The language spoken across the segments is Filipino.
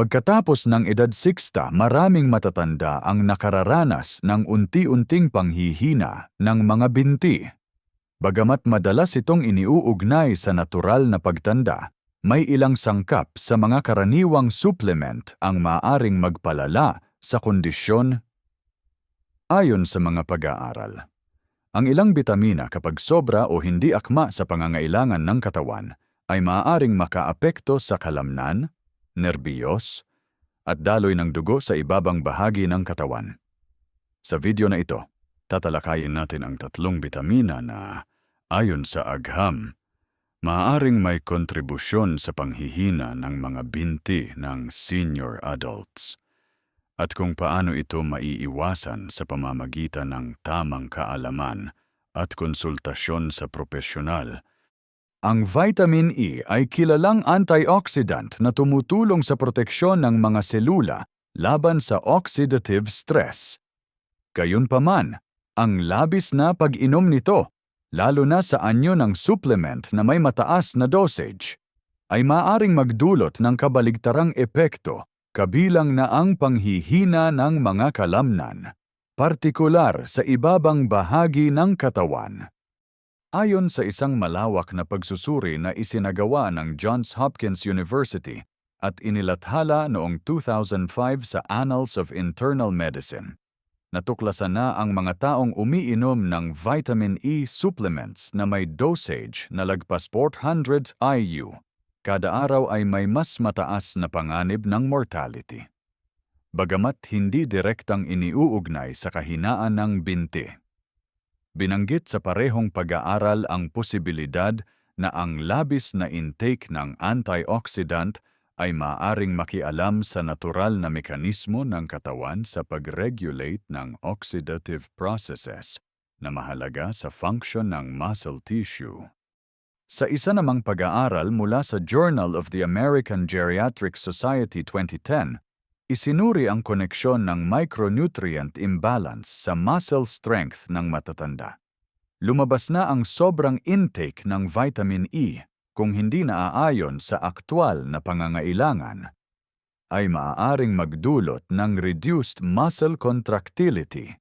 Pagkatapos ng edad 60, maraming matatanda ang nakararanas ng unti-unting panghihina ng mga binti. Bagamat madalas itong iniuugnay sa natural na pagtanda, may ilang sangkap sa mga karaniwang supplement ang maaring magpalala sa kondisyon ayon sa mga pag-aaral. Ang ilang bitamina kapag sobra o hindi akma sa pangangailangan ng katawan ay maaaring makaapekto sa kalamnan, nerbiyos, at daloy ng dugo sa ibabang bahagi ng katawan. Sa video na ito, tatalakayin natin ang tatlong bitamina na, ayon sa agham, maaaring may kontribusyon sa panghihina ng mga binti ng senior adults at kung paano ito maiiwasan sa pamamagitan ng tamang kaalaman at konsultasyon sa profesional. Ang vitamin E ay kilalang antioxidant na tumutulong sa proteksyon ng mga selula laban sa oxidative stress. Gayunpaman, ang labis na pag-inom nito, lalo na sa anyo ng supplement na may mataas na dosage, ay maaring magdulot ng kabaligtarang epekto kabilang na ang panghihina ng mga kalamnan, partikular sa ibabang bahagi ng katawan. Ayon sa isang malawak na pagsusuri na isinagawa ng Johns Hopkins University at inilathala noong 2005 sa Annals of Internal Medicine, natuklasan na ang mga taong umiinom ng vitamin E supplements na may dosage na lagpas 400 IU kada araw ay may mas mataas na panganib ng mortality. Bagamat hindi direktang iniuugnay sa kahinaan ng binti. Binanggit sa parehong pag-aaral ang posibilidad na ang labis na intake ng antioxidant ay maaring makialam sa natural na mekanismo ng katawan sa pag-regulate ng oxidative processes na mahalaga sa function ng muscle tissue. Sa isa namang pag-aaral mula sa Journal of the American Geriatric Society 2010, isinuri ang koneksyon ng micronutrient imbalance sa muscle strength ng matatanda. Lumabas na ang sobrang intake ng vitamin E kung hindi naaayon sa aktwal na pangangailangan ay maaaring magdulot ng reduced muscle contractility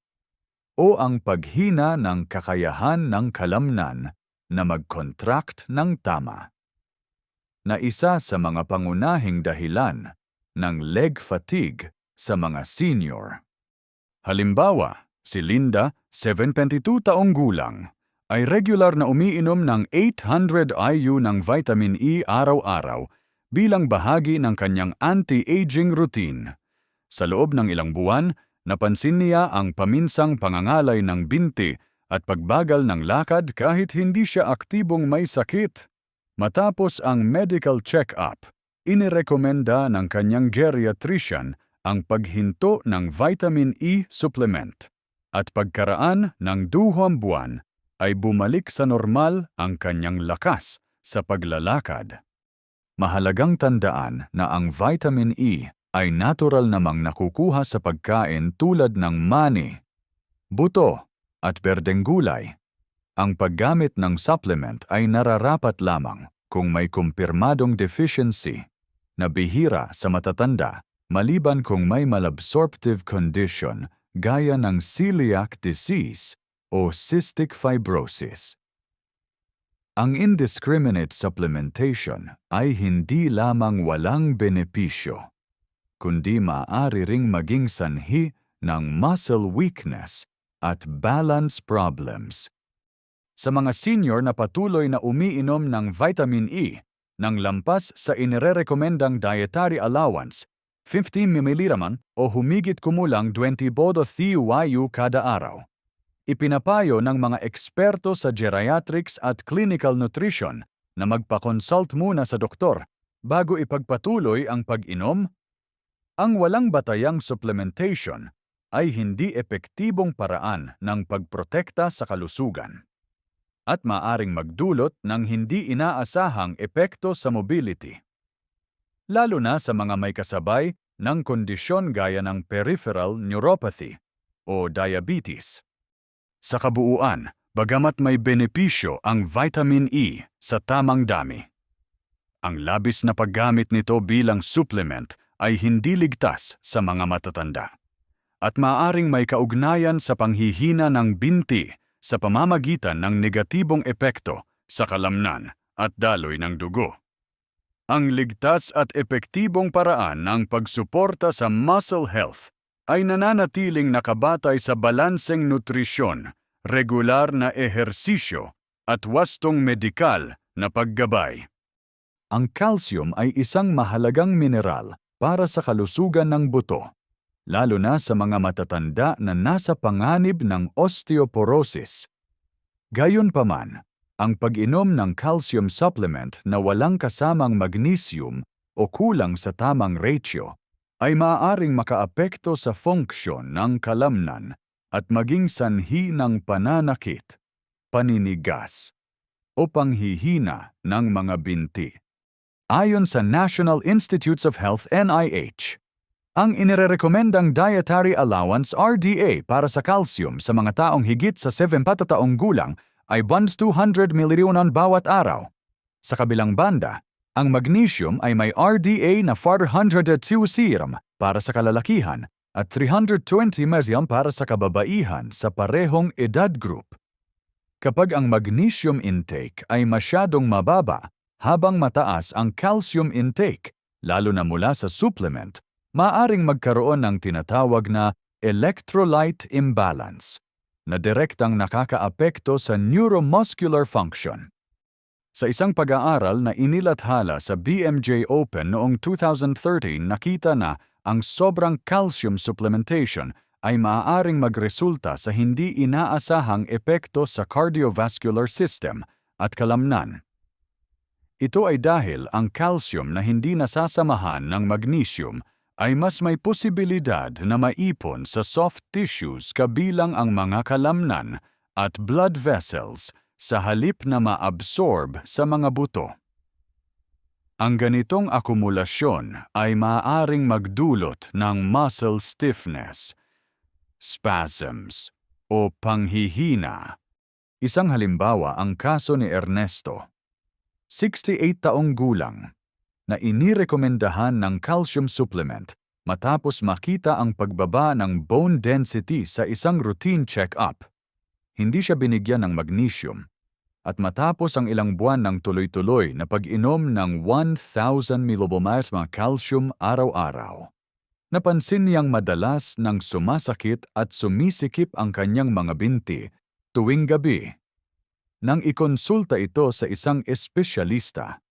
o ang paghina ng kakayahan ng kalamnan na mag-contract ng tama. Na isa sa mga pangunahing dahilan ng leg fatigue sa mga senior. Halimbawa, si Linda, 72 taong gulang, ay regular na umiinom ng 800 IU ng vitamin E araw-araw bilang bahagi ng kanyang anti-aging routine. Sa loob ng ilang buwan, napansin niya ang paminsang pangangalay ng binti at pagbagal ng lakad kahit hindi siya aktibong may sakit. Matapos ang medical check-up, inirekomenda ng kanyang geriatrician ang paghinto ng vitamin E supplement at pagkaraan ng duhong buwan ay bumalik sa normal ang kanyang lakas sa paglalakad. Mahalagang tandaan na ang vitamin E ay natural namang nakukuha sa pagkain tulad ng mani, buto, at berdeng gulay. Ang paggamit ng supplement ay nararapat lamang kung may kumpirmadong deficiency na bihira sa matatanda maliban kung may malabsorptive condition gaya ng celiac disease o cystic fibrosis. Ang indiscriminate supplementation ay hindi lamang walang benepisyo, kundi maaari ring maging sanhi ng muscle weakness at balance problems. Sa mga senior na patuloy na umiinom ng vitamin E ng lampas sa inirerekomendang dietary allowance, 15 ml o humigit kumulang 20 bodo TUIU kada araw. Ipinapayo ng mga eksperto sa geriatrics at clinical nutrition na magpa-consult muna sa doktor bago ipagpatuloy ang pag-inom. Ang walang batayang supplementation ay hindi epektibong paraan ng pagprotekta sa kalusugan at maaring magdulot ng hindi inaasahang epekto sa mobility. Lalo na sa mga may kasabay ng kondisyon gaya ng peripheral neuropathy o diabetes. Sa kabuuan, bagamat may benepisyo ang vitamin E sa tamang dami, ang labis na paggamit nito bilang supplement ay hindi ligtas sa mga matatanda at maaring may kaugnayan sa panghihina ng binti sa pamamagitan ng negatibong epekto sa kalamnan at daloy ng dugo. Ang ligtas at epektibong paraan ng pagsuporta sa muscle health ay nananatiling nakabatay sa balanseng nutrisyon, regular na ehersisyo at wastong medikal na paggabay. Ang calcium ay isang mahalagang mineral para sa kalusugan ng buto, lalo na sa mga matatanda na nasa panganib ng osteoporosis. Gayunpaman, ang pag-inom ng calcium supplement na walang kasamang magnesium o kulang sa tamang ratio ay maaaring makaapekto sa funksyon ng kalamnan at maging sanhi ng pananakit, paninigas, o panghihina ng mga binti. Ayon sa National Institutes of Health NIH, ang inirekomendang dietary allowance RDA para sa calcium sa mga taong higit sa 7 patataong gulang ay 1-200 milyonan bawat araw. Sa kabilang banda, ang magnesium ay may RDA na 402 serum para sa kalalakihan at 320 mesium para sa kababaihan sa parehong edad group. Kapag ang magnesium intake ay masyadong mababa, habang mataas ang calcium intake, lalo na mula sa supplement, maaring magkaroon ng tinatawag na electrolyte imbalance na direktang nakakaapekto sa neuromuscular function. Sa isang pag-aaral na inilathala sa BMJ Open noong 2013, nakita na ang sobrang calcium supplementation ay maaaring magresulta sa hindi inaasahang epekto sa cardiovascular system at kalamnan. Ito ay dahil ang calcium na hindi nasasamahan ng magnesium ay mas may posibilidad na maipon sa soft tissues kabilang ang mga kalamnan at blood vessels sa halip na maabsorb sa mga buto. Ang ganitong akumulasyon ay maaaring magdulot ng muscle stiffness, spasms, o panghihina. Isang halimbawa ang kaso ni Ernesto 68 taong gulang, na inirekomendahan ng calcium supplement matapos makita ang pagbaba ng bone density sa isang routine check-up. Hindi siya binigyan ng magnesium at matapos ang ilang buwan ng tuloy-tuloy na pag-inom ng 1,000 millimoles mga calcium araw-araw. Napansin niyang madalas nang sumasakit at sumisikip ang kanyang mga binti tuwing gabi nang ikonsulta ito sa isang espesyalista,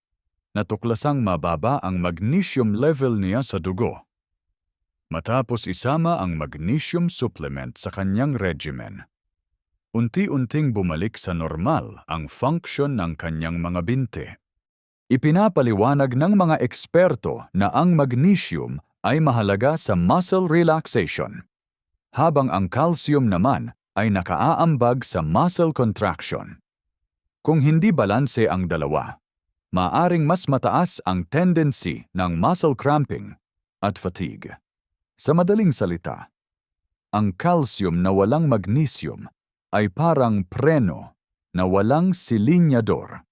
natuklasang mababa ang magnesium level niya sa dugo. Matapos isama ang magnesium supplement sa kanyang regimen, unti-unting bumalik sa normal ang function ng kanyang mga binti. Ipinapaliwanag ng mga eksperto na ang magnesium ay mahalaga sa muscle relaxation, habang ang calcium naman ay nakaaambag sa muscle contraction. Kung hindi balanse ang dalawa, maaring mas mataas ang tendency ng muscle cramping at fatigue. Sa madaling salita, ang calcium na walang magnesium ay parang preno na walang silinyador.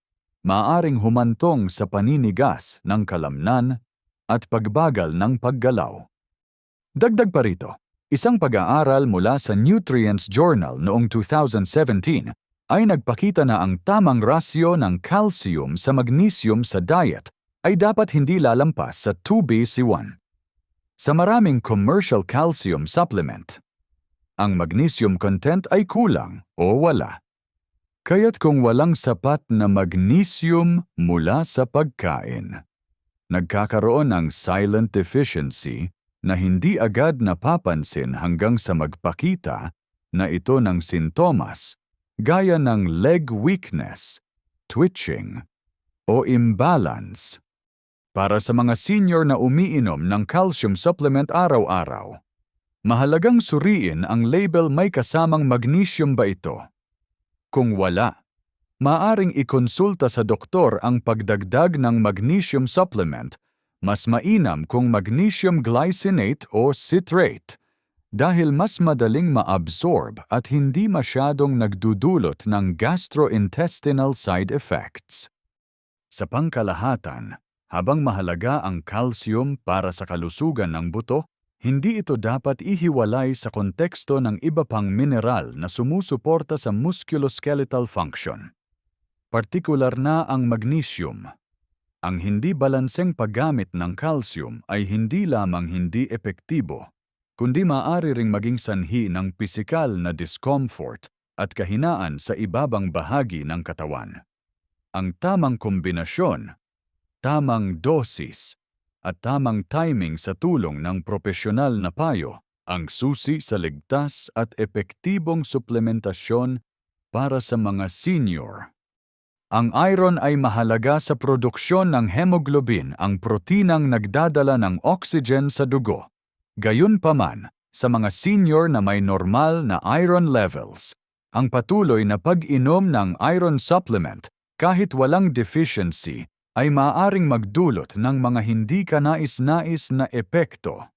Maaring humantong sa paninigas ng kalamnan at pagbagal ng paggalaw. Dagdag pa rito, isang pag-aaral mula sa Nutrients Journal noong 2017 ay nagpakita na ang tamang rasyo ng calcium sa magnesium sa diet ay dapat hindi lalampas sa 2BC1. Sa maraming commercial calcium supplement, ang magnesium content ay kulang o wala. Kaya't kung walang sapat na magnesium mula sa pagkain, nagkakaroon ng silent deficiency na hindi agad napapansin hanggang sa magpakita na ito ng sintomas gaya ng leg weakness, twitching, o imbalance. Para sa mga senior na umiinom ng calcium supplement araw-araw, mahalagang suriin ang label may kasamang magnesium ba ito. Kung wala, maaring ikonsulta sa doktor ang pagdagdag ng magnesium supplement, mas mainam kung magnesium glycinate o citrate dahil mas madaling maabsorb at hindi masyadong nagdudulot ng gastrointestinal side effects. Sa pangkalahatan, Habang mahalaga ang calcium para sa kalusugan ng buto, hindi ito dapat ihiwalay sa konteksto ng iba pang mineral na sumusuporta sa musculoskeletal function. Partikular na ang magnesium. Ang hindi balanseng paggamit ng calcium ay hindi lamang hindi epektibo, kundi maaari ring maging sanhi ng pisikal na discomfort at kahinaan sa ibabang bahagi ng katawan. Ang tamang kombinasyon, tamang dosis, at tamang timing sa tulong ng propesyonal na payo ang susi sa ligtas at epektibong suplementasyon para sa mga senior. Ang iron ay mahalaga sa produksyon ng hemoglobin, ang proteinang nagdadala ng oxygen sa dugo. Gayunpaman, sa mga senior na may normal na iron levels, ang patuloy na pag-inom ng iron supplement kahit walang deficiency ay maaaring magdulot ng mga hindi kanais-nais na epekto,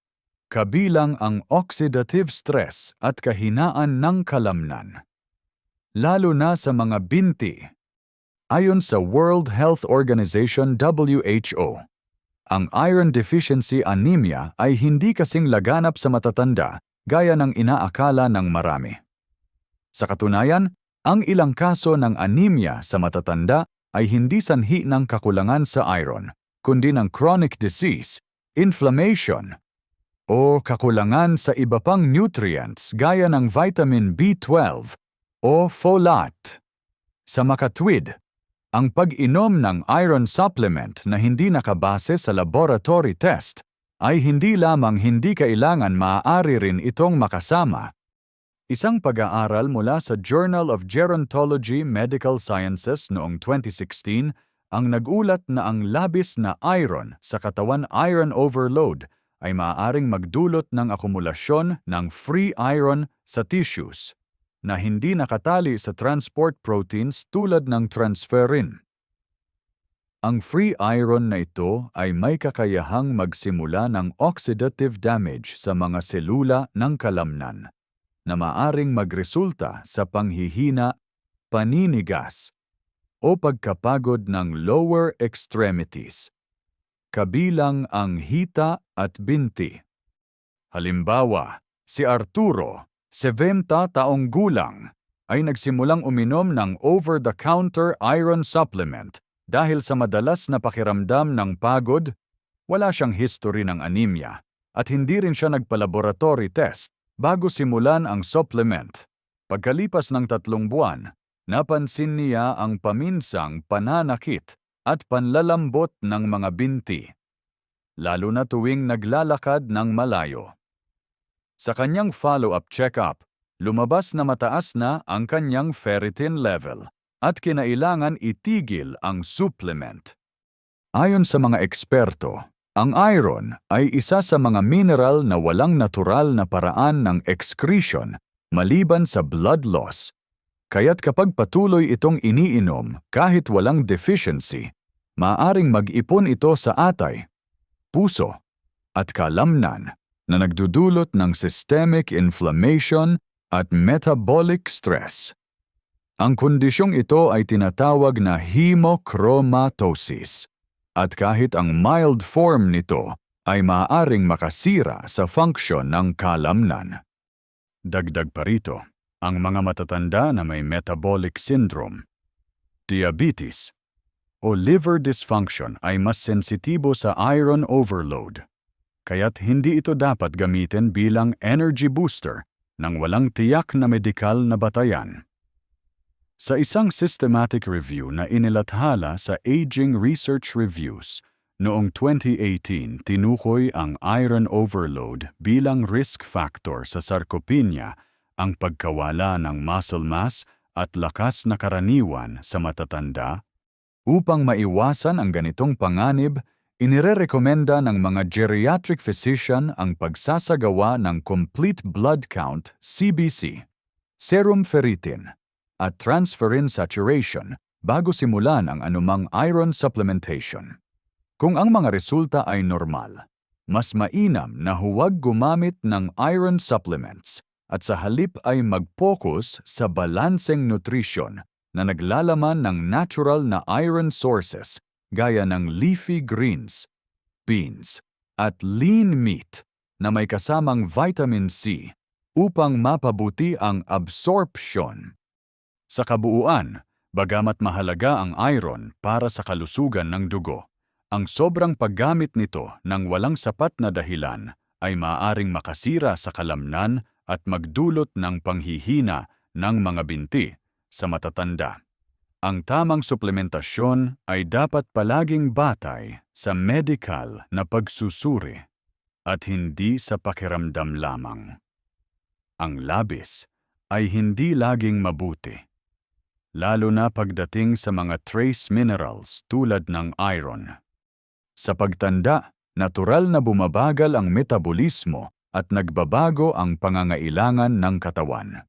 kabilang ang oxidative stress at kahinaan ng kalamnan. Lalo na sa mga binti. Ayon sa World Health Organization WHO, ang iron deficiency anemia ay hindi kasing laganap sa matatanda gaya ng inaakala ng marami. Sa katunayan, ang ilang kaso ng anemia sa matatanda ay hindi sanhi ng kakulangan sa iron, kundi ng chronic disease, inflammation, o kakulangan sa iba pang nutrients gaya ng vitamin B12 o folate. Sa makatwid, ang pag-inom ng iron supplement na hindi nakabase sa laboratory test ay hindi lamang hindi kailangan maaari rin itong makasama. Isang pag-aaral mula sa Journal of Gerontology Medical Sciences noong 2016 ang nagulat na ang labis na iron sa katawan iron overload ay maaaring magdulot ng akumulasyon ng free iron sa tissues na hindi nakatali sa transport proteins tulad ng transferrin. Ang free iron na ito ay may kakayahang magsimula ng oxidative damage sa mga selula ng kalamnan na maaring magresulta sa panghihina, paninigas, o pagkapagod ng lower extremities, kabilang ang hita at binti. Halimbawa, si Arturo 70 taong gulang, ay nagsimulang uminom ng over-the-counter iron supplement dahil sa madalas na pakiramdam ng pagod, wala siyang history ng anemia, at hindi rin siya nagpa-laboratory test bago simulan ang supplement. Pagkalipas ng tatlong buwan, napansin niya ang paminsang pananakit at panlalambot ng mga binti, lalo na tuwing naglalakad ng malayo. Sa kanyang follow-up check-up, lumabas na mataas na ang kanyang ferritin level at kinailangan itigil ang supplement. Ayon sa mga eksperto, ang iron ay isa sa mga mineral na walang natural na paraan ng excretion maliban sa blood loss. Kaya't kapag patuloy itong iniinom kahit walang deficiency, maaring mag-ipon ito sa atay, puso, at kalamnan na nagdudulot ng systemic inflammation at metabolic stress. Ang kondisyong ito ay tinatawag na hemochromatosis at kahit ang mild form nito ay maaaring makasira sa function ng kalamnan. Dagdag pa rito, ang mga matatanda na may metabolic syndrome, diabetes, o liver dysfunction ay mas sensitibo sa iron overload kaya't hindi ito dapat gamitin bilang energy booster ng walang tiyak na medikal na batayan. Sa isang systematic review na inilathala sa Aging Research Reviews, noong 2018 tinukoy ang iron overload bilang risk factor sa sarcopenia, ang pagkawala ng muscle mass at lakas na karaniwan sa matatanda. Upang maiwasan ang ganitong panganib, Inirerekomenda ng mga geriatric physician ang pagsasagawa ng complete blood count CBC, serum ferritin, at transferrin saturation bago simulan ang anumang iron supplementation. Kung ang mga resulta ay normal, mas mainam na huwag gumamit ng iron supplements at sa halip ay mag-focus sa balanseng nutrisyon na naglalaman ng natural na iron sources gaya ng leafy greens, beans, at lean meat na may kasamang vitamin C upang mapabuti ang absorption. Sa kabuuan, bagamat mahalaga ang iron para sa kalusugan ng dugo, ang sobrang paggamit nito ng walang sapat na dahilan ay maaaring makasira sa kalamnan at magdulot ng panghihina ng mga binti sa matatanda. Ang tamang suplementasyon ay dapat palaging batay sa medical na pagsusuri at hindi sa pakiramdam lamang. Ang labis ay hindi laging mabuti, lalo na pagdating sa mga trace minerals tulad ng iron. Sa pagtanda, natural na bumabagal ang metabolismo at nagbabago ang pangangailangan ng katawan.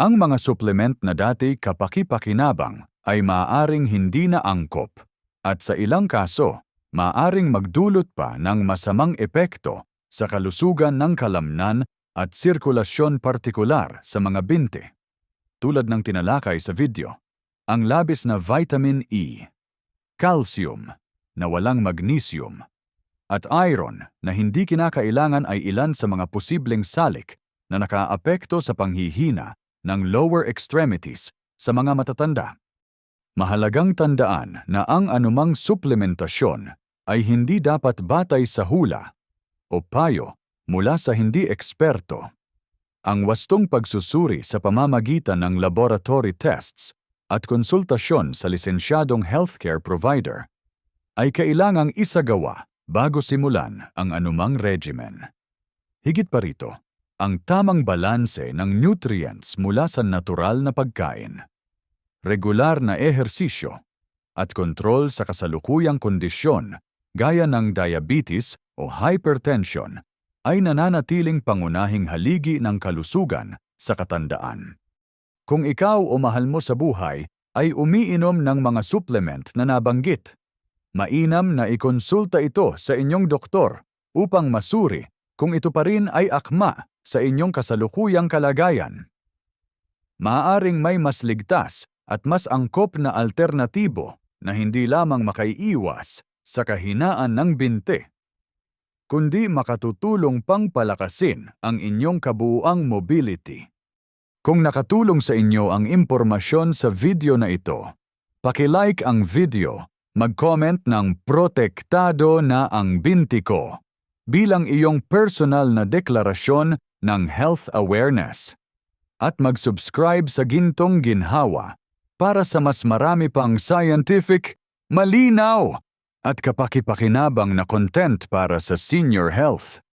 Ang mga supplement na dati kapaki-pakinabang ay maaaring hindi na angkop at sa ilang kaso, maaaring magdulot pa ng masamang epekto sa kalusugan ng kalamnan at sirkulasyon partikular sa mga binti. Tulad ng tinalakay sa video, ang labis na vitamin E, calcium na walang magnesium, at iron na hindi kinakailangan ay ilan sa mga posibleng salik na nakaapekto sa panghihina ng lower extremities sa mga matatanda. Mahalagang tandaan na ang anumang suplementasyon ay hindi dapat batay sa hula o payo mula sa hindi eksperto. Ang wastong pagsusuri sa pamamagitan ng laboratory tests at konsultasyon sa lisensyadong healthcare provider ay kailangang isagawa bago simulan ang anumang regimen. Higit pa rito, ang tamang balanse ng nutrients mula sa natural na pagkain, regular na ehersisyo, at kontrol sa kasalukuyang kondisyon gaya ng diabetes o hypertension ay nananatiling pangunahing haligi ng kalusugan sa katandaan. Kung ikaw o mahal mo sa buhay ay umiinom ng mga supplement na nabanggit, mainam na ikonsulta ito sa inyong doktor upang masuri kung ito pa rin ay akma sa inyong kasalukuyang kalagayan. Maaaring may mas ligtas at mas angkop na alternatibo na hindi lamang makaiiwas sa kahinaan ng binti, kundi makatutulong pang palakasin ang inyong kabuuang mobility. Kung nakatulong sa inyo ang impormasyon sa video na ito, pakilike ang video, mag-comment ng protektado na ang binti ko bilang iyong personal na deklarasyon ng health awareness at mag-subscribe sa Gintong Ginhawa para sa mas marami pang scientific, malinaw at kapaki-pakinabang na content para sa senior health.